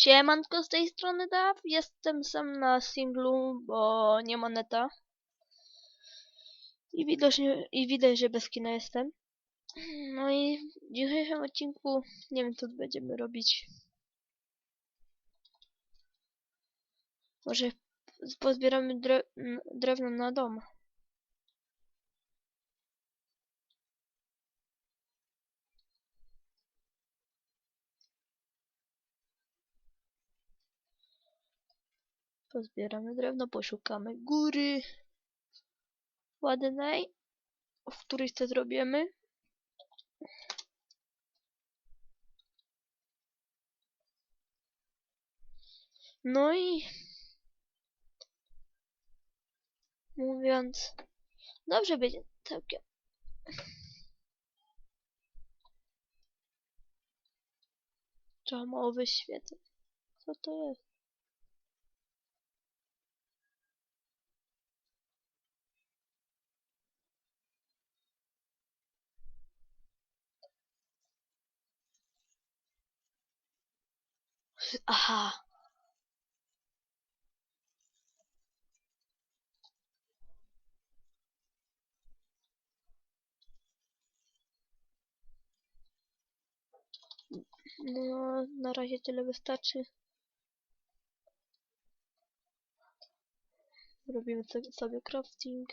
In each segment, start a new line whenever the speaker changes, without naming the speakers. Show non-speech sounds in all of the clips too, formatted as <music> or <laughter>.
Siemanko z tej strony Daw, jestem sam na singlu, bo nie ma neta. I widocznie, i widać, że bez kina jestem. No i w dzisiejszym odcinku nie wiem co będziemy robić. Może pozbieramy drewno na dom. Pozbieramy drewno, poszukamy góry ładnej, w której to zrobimy. No i mówiąc, dobrze będzie całkiem. Trzeba mało wyświetlać. Co to jest? Aha. No, na razie tyle wystarczy. Robimy sobie- crafting.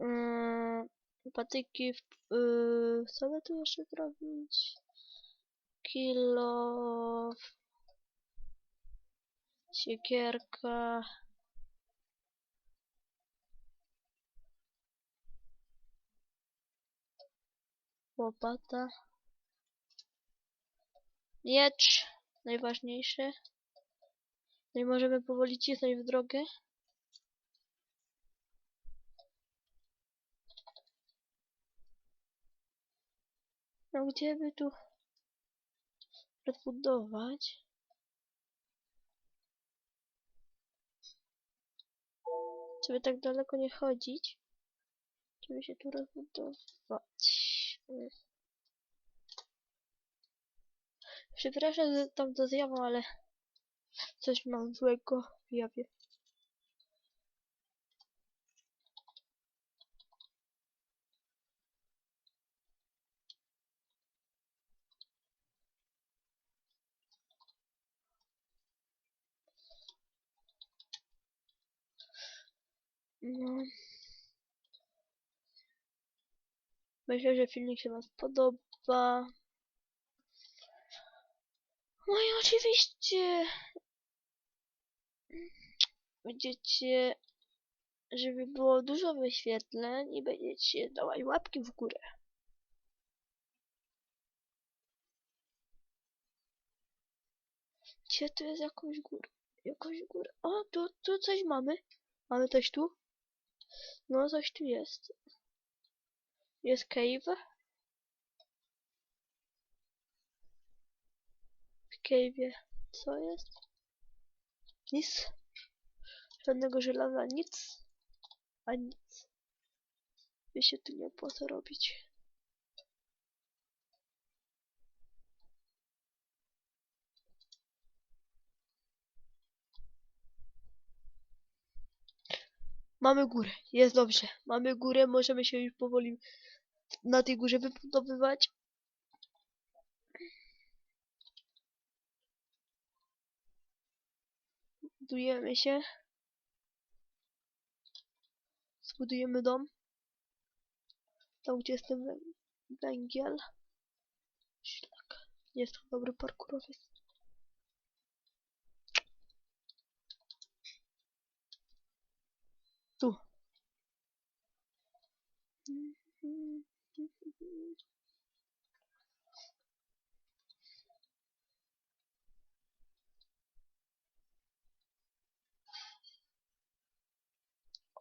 Yy, patyki, w- yy, co by tu jeszcze zrobić? Kilo, siekierka. Łopata. Miecz, najważniejsze. No i możemy powoli cisnąć w drogę. No gdzie by tu rozbudować? Żeby tak daleko nie chodzić. Żeby się tu rozbudować. Przepraszam za to zjawą, ale coś mam złego w jawie. No. Myślę, że filmik się Wam spodoba. No i oczywiście będziecie, żeby było dużo wyświetleń i będziecie dawać łapki w górę. Gdzie tu jest jakąś górę? Jakąś górę. O, tu, tu coś mamy. Mamy coś tu? No, coś tu jest. Jest cave. W cave'ie co jest? Nic. Żadnego żelaza, nic. A nic. By się tu nie opłaca robić. Mamy górę, jest dobrze. Mamy górę, możemy się już powoli na tej górze wybudowywać. Budujemy się. Zbudujemy dom. Tam gdzie jest ten wę- węgiel. Szlak. Jest to dobry parkurowiec. Tu.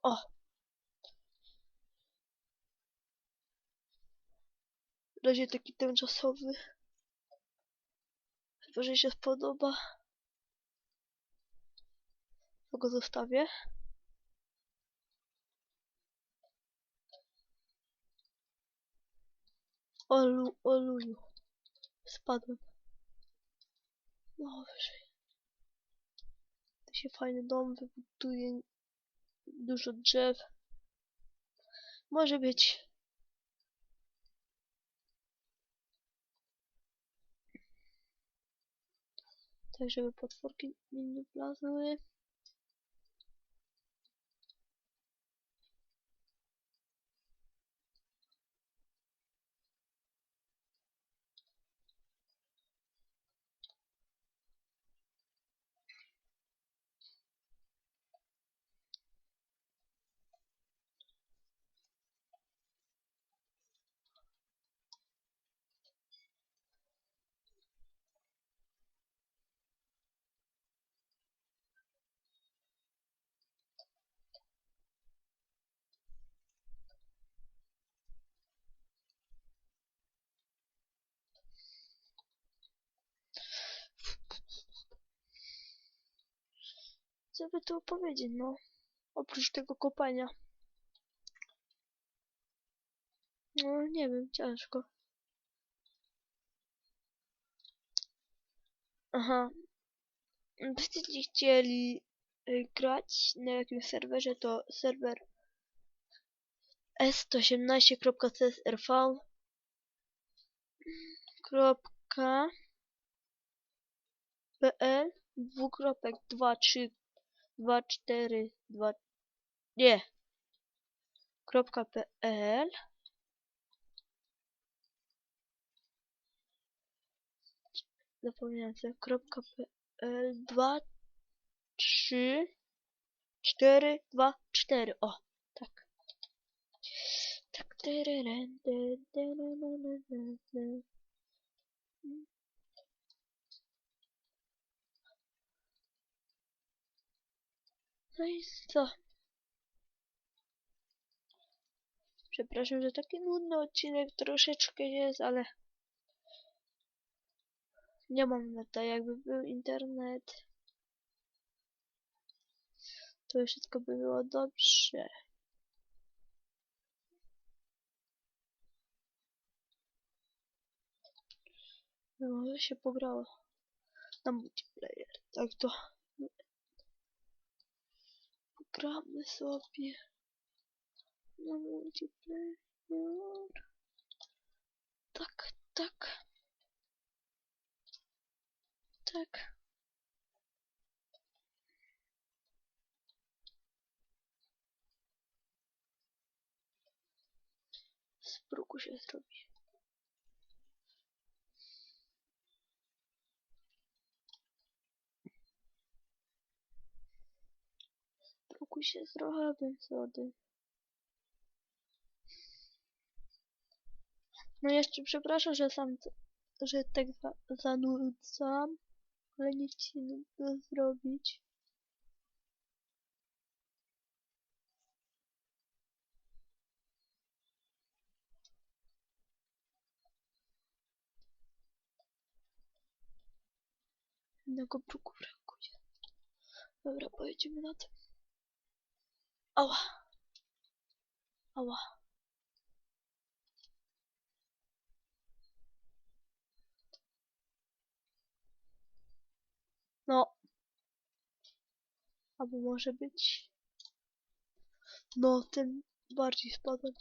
O! Na razie taki tymczasowy. Chyba, że się spodoba. To go zostawię. Olu, oluju. Spadłem. Dobrze. Tu się fajny dom wybuduje. Dużo drzew. Może być. Tak, żeby potworki nie wlazły. By tu opowiedzieć, no? Oprócz tego kopania. No, nie wiem, ciężko. Aha. Będziecie chcieli y, grać na jakimś serwerze, to serwer s118.csrv kropka pl dwukropek 2 3 2 4 2 nie. Kropka pl zapomniałem sobie. Kropka pl 2 3 4 2 4 o tak. Tak tereren, de, de, na, na, na, na, na. No i co? Przepraszam, że taki nudny odcinek troszeczkę jest, ale nie mam neta. Jakby był internet, to wszystko by było dobrze. No, się pograło na multiplayer. Tak to pogramy sobie na multiplayer. Tak, tak. Tak. Z bruku się zrobi. Bruku się zrobię wody. No jeszcze przepraszam, że sam, że tak za, zanudzam, ale nie mogę zrobić. Jednego bruku brakuje. Dobra, pojedziemy na to. Ała. Ała. No. Albo może być. No, tym bardziej spadłem.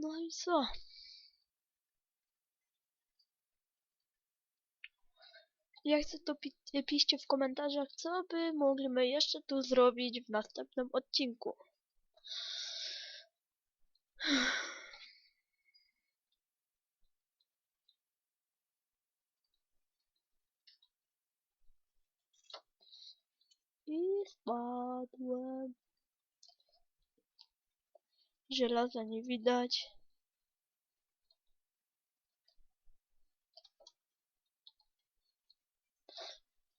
No i co? Jak chcę to pi piszcie w komentarzach, co by mogliśmy jeszcze tu zrobić w następnym odcinku. <sighs> I spadłem. Żelaza nie widać.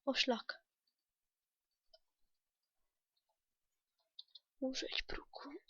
O szlak. Użyć bruku.